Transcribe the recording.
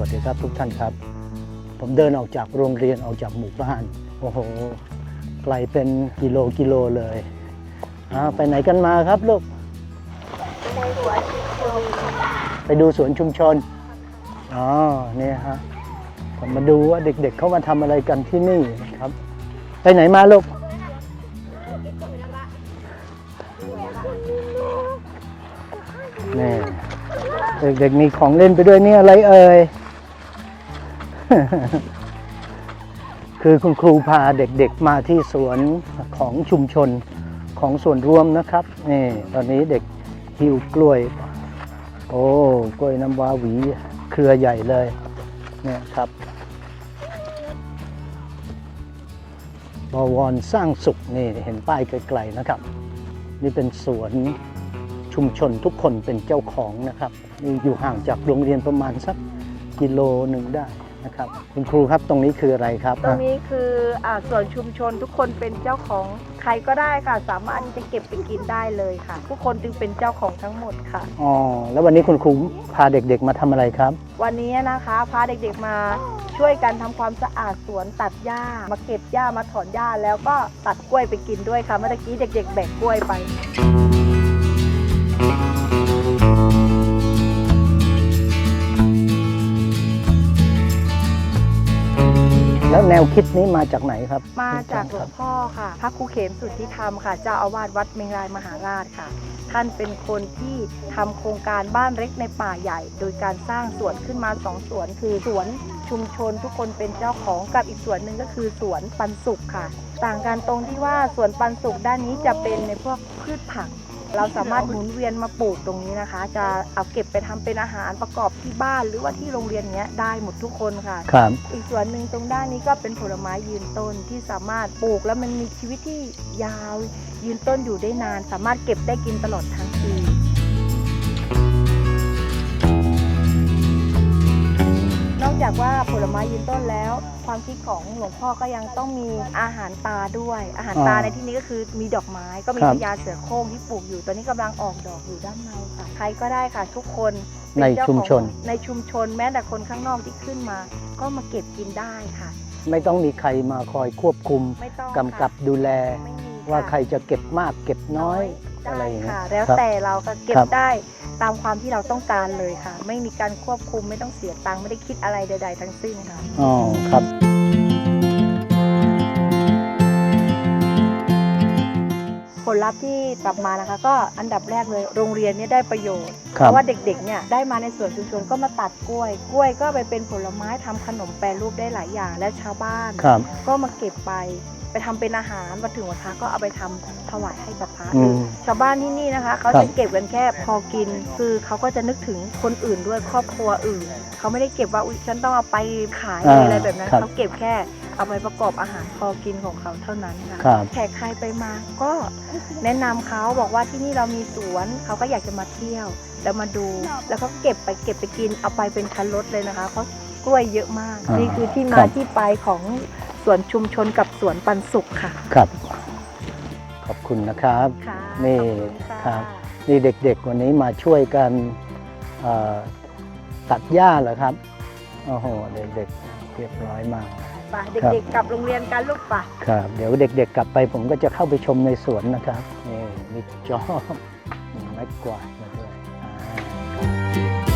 วัสดีครับทุกท่านครับ ผมเดินออกจากโรงเรียนออกจากหมู่บ้าน โอ้โห ไกลเป็นกิโลกิโลเลยอ่าไปไหนกันมาครับลูก ไปดูสวนชุมชน อ๋อ เนี่ยฮะ ผมมาดูว่าเด็กๆเขามาทำอะไรกันที่นี่ครับ ไปไหนมาลูกนี่เด็กๆมีของเล่นไปด้วยนี่อะไรเอ่ย คือคุณครูพาเด็กๆมาที่สวนของชุมชนของส่วนรวมนะครับนี่ตอนนี้เด็กหิวกล้วย โอ้กล้วยน้ำว้าหวีเครือใหญ่เลยเนี่ยครับบวรสร้างสุขนี่เห็นป้ายไกลๆนะครับ นี่เป็นสวนชุมชนทุกคนเป็นเจ้าของนะครับนี่อยู่ห่างจากโรงเรียนประมาณสักกิโลหนึ่งได้ นะครับคุณครูครับตรงนี้คืออะไรครับ ตรงนี้คืออ่าส่วนชุมชนทุกคนเป็นเจ้าของใครก็ได้ค่ะ สามารถที่จะเก็บไปกินได้เลยค่ะ ทุกคนจึงเป็นเจ้าของทั้งหมดค่ะอ๋อแล้ววันนี้คุณครูพาเด็กๆมาทำอะไรครับ วันนี้นะคะพาเด็กๆมาช่วยกันทำความสะอาดสวนตัดหญ้า มาเก็บหญ้ามาถอนหญ้าแล้วก็ตัดกล้วยไปกินด้วยค่ะเมื่อกี้เด็ก ๆ แบกกล้วยไป แล้วแนวคิดนี้มาจากไหนครับ มาจากหลควรังบพ่อค่ะ พระครูเขมสุทธิธรรมค่ะ เจ้าอาวาสวัดเมงรายมหาราชค่ะ ท่านเป็นคนที่ทำโครงการบ้านเล็กในป่าใหญ่ โดยการสร้างสวนขึ้นมาสองสวน คือสวนชุมชนทุกคนเป็นเจ้าของกับอีกสวนหนึ่งก็คือสวนปันสุขค่ะ ต่างกันตรงที่ว่าสวนปันสุขด้านนี้จะเป็นในพวกพืชผัก เราสามารถหมุนเวียนมาปลูกตรงนี้นะคะ จะเอาเก็บไปทำเป็นอาหารประกอบที่บ้านหรือว่าที่โรงเรียนเนี้ยได้หมดทุกคนค่ะครับอีกส่วนหนึ่งตรงด้านนี้ก็เป็นผลไม้ยืนต้นที่สามารถปลูกแล้วมันมีชีวิตที่ยาวยืนต้นอยู่ได้นาน สามารถเก็บได้กินตลอดทั้ง นอกจากว่าผลไม้ยืนต้นแล้ว ความคิดของหลวงพ่อก็ยังต้องมีอาหารตาด้วย อาหารตาอ๋อในที่นี้ก็คือมีดอกไม้ก็มีครับ พญาเสือโคร่งที่ปลูกอยู่ตอนนี้กำลังออกดอกอยู่ด้านในค่ะใครก็ได้ค่ะ ทุกคนเป็ในเจ้าชุมของชน ในชุมชนแม้แต่คนข้างนอกที่ขึ้นมา ก็มาเก็บกินได้ค่ะ ไม่ต้องมีใครมาคอยควบคุมไม่ต้องกำกับดูแล ไม่มีะว่าใครจะเก็บมากเก็บน้อยได้ อะไรอย่างเงี้ยค่ะ แล้วครับ แต่เราก็เก็ครับบได้ตามความที่เราต้องการเลยค่ะ ไม่มีการควบคุมไม่ต้องเสียตังค์ไม่ได้คิดอะไรใด ๆ ทั้งสิ้นค่ะ อ๋อครับ ผลลัพธ์ที่กลับมานะคะ ก็อันดับแรกเลยโรงเรียนเนี่ยได้ประโยชน์ คเพรับ ราะว่าเด็กๆเนี่ยได้มาในสวนชุมชนก็มาตัดกล้วย กล้วยก็ไปเป็นผลไม้ทำขนมแปรรูปได้หลายอย่าง และชาวบ้าน ครับ ก็มาเก็บไปไป ทำเป็นอาหารมาถึงวันพระก็เอาไปทำถวายให้กับพระอืม ชาวบ้านที่นี่นะคะเขาครับจะเก็บกันแค่พอกิน คือเขาก็จะนึกถึงคนอื่นด้วยครอบครัวอื่นเขาไม่ได้เก็บว่าอุ๊ยฉันต้องเอาไปขายเลยอะไรแบบนั้นครับเขาเก็บแค่เอาไปประกอบอาหารพอกินของเขาเท่านั้นค่ะครับ แขกใครไปมาก็แนะนำเขาบอกว่าที่นี่เรามีสวนเขาก็อยากจะมาเที่ยวแล้วมาดู แล้วเขาเก็บไปเก็บไปกินเอาไปเป็นคันรถเลยนะคะเพราะกล้วยเยอะมาก อ่านี่นี่คือที่คมารับ ที่ไปของส วนชุมชนกับสวนปันสุขค่ะ ครับ ขอบคุณนะครับ ค่ะนี่ขอบคุณะครับ นี่เด็กๆวันนี้มาช่วยกันเอ่อตัดหญ้าเหรอครับโอ้โหเด็กๆเรียบร้อยมาก ไปครับ เด็กๆกลับโรงเรียนกันลูกป่ะ ครับ เดี๋ยวเด็กๆกลับไปผมก็จะเข้าไปชมในสวนนะครับนี่มีจอบมีไม้กวาดมาด้วยอ่าครับ